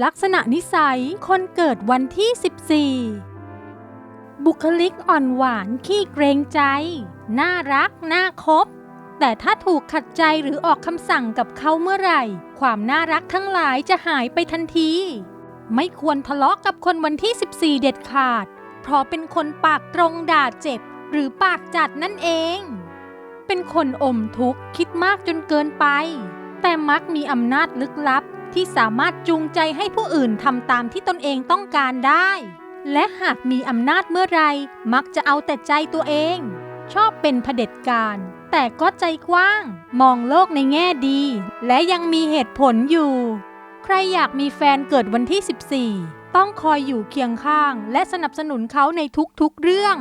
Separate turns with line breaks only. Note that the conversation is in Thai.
ลักษณะนิสัยคนเกิดวันที่ 14 บุคลิกอ่อนหวานขี้เกรงใจ น่ารัก น่าคบ แต่ถ้าถูกขัดใจหรือออกคำสั่งกับเขาเมื่อไหร่ ความน่ารักทั้งหลายจะหายไปทันที ไม่ควรทะเลาะกับคนวันที่ 14 เด็ดขาด เพราะเป็นคนปากตรงด่าเจ็บ หรือปากจัดนั่นเอง เป็นคนอมทุกข์คิดมากจนเกินไป แต่มักมีอำนาจลึกลับ ที่สามารถจูงใจให้ผู้อื่นทำตามที่ตนเองต้องการได้ และหากมีอำนาจเมื่อไรมักจะเอาแต่ใจตัวเอง ชอบเป็นเผด็จการ แต่ก็ใจกว้าง มองโลกในแง่ดี และยังมีเหตุผลอยู่ ใครอยากมีแฟนเกิดวันที่ 14 ต้องคอยอยู่เคียงข้าง และสนับสนุนเขาในทุกๆเรื่อง